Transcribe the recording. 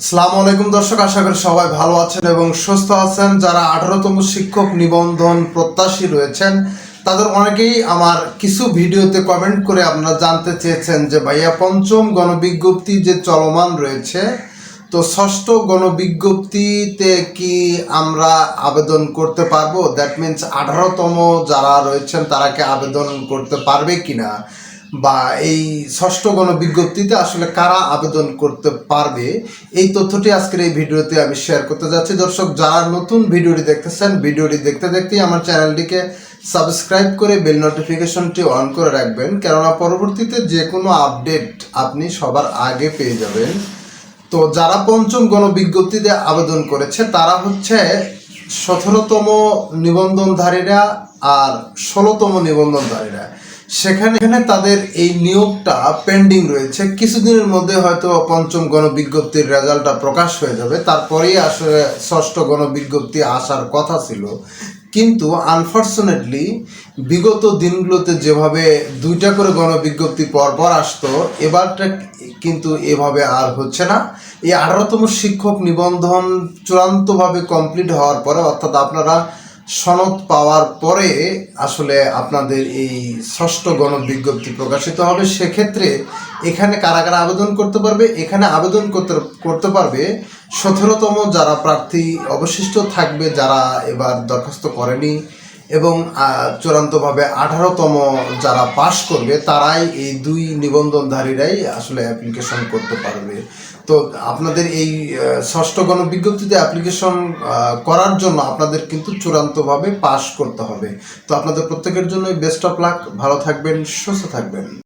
আসসালামু আলাইকুম দর্শক, আশা করি সবাই ভালো আছেন এবং সুস্থ আছেন। যারা আঠারোতম শিক্ষক নিবন্ধন প্রত্যাশী রয়েছেন, তাদের অনেকেই আমার কিছু ভিডিওতে কমেন্ট করে আপনারা জানতে চেয়েছেন যে, ভাইয়া, পঞ্চম গণবিজ্ঞপ্তি যে চলমান রয়েছে, তো ষষ্ঠ গণবিজ্ঞপ্তিতে কি আমরা আবেদন করতে পারব? দ্যাট মিন্স আঠারোতম যারা রয়েছেন, তারা কি আবেদন করতে পারবে কিনা? বা এই ষষ্ঠ গণবিজ্ঞপ্তিতে আসলে কারা আবেদন করতে পারবে, এই তথ্যটি আজকের এই ভিডিওতে আমি শেয়ার করতে যাচ্ছি। দর্শক, যারা নতুন ভিডিওটি দেখতেছেন, ভিডিওটি দেখতে দেখতেই আমার চ্যানেলটিকে সাবস্ক্রাইব করে বেল নোটিফিকেশনটি অন করে রাখবেন। কেননা পরবর্তীতে যে কোনো আপডেট আপনি সবার আগে পেয়ে যাবেন। তো যারা পঞ্চম গণবিজ্ঞপ্তিতে আবেদন করেছে, তারা হচ্ছে সতেরোতম নিবন্ধনধারীরা আর ষোলোতম নিবন্ধনধারীরা। সেখানে তাদের এই নিয়োগটা পেন্ডিং রয়েছে। কিছুদিনের মধ্যে হয়তো পঞ্চম গণবিজ্ঞপ্তির রেজাল্টটা প্রকাশ হয়ে যাবে। তারপরেই আসলে ষষ্ঠ গণবিজ্ঞপ্তি আসার কথা ছিল। কিন্তু আনফর্চুনেটলি বিগত দিনগুলোতে যেভাবে দুইটা করে গণবিজ্ঞপ্তি পরপর আসতো, এবারটা কিন্তু এভাবে আর হচ্ছে না। এই আঠারোতম শিক্ষক নিবন্ধন চূড়ান্তভাবে কমপ্লিট হওয়ার পরে, অর্থাৎ আপনারা সনদ পাওয়ার পরে আসলে আপনাদের এই ষষ্ঠ গণবিজ্ঞপ্তি প্রকাশিত হবে। সেক্ষেত্রে এখানে কারা কারা আবেদন করতে পারবে? এখানে আবেদন করতে করতে পারবে সতেরোতম যারা প্রার্থী অবশিষ্ট থাকবে, যারা এবার দরখাস্ত করেনি এবং চূড়ান্তভাবে আঠারোতম যারা পাশ করবে, তারাই এই দুই নিবন্ধনধারীরাই আসলে অ্যাপ্লিকেশন করতে পারবে। তো আপনাদের এই ষষ্ঠ গণবিজ্ঞপ্তিতে অ্যাপ্লিকেশন করার জন্য আপনাদের কিন্তু চূড়ান্তভাবে পাশ করতে হবে। তো আপনাদের প্রত্যেকের জন্য বেস্ট অফ লাক ভালো থাকবেন, সুস্থ থাকবেন।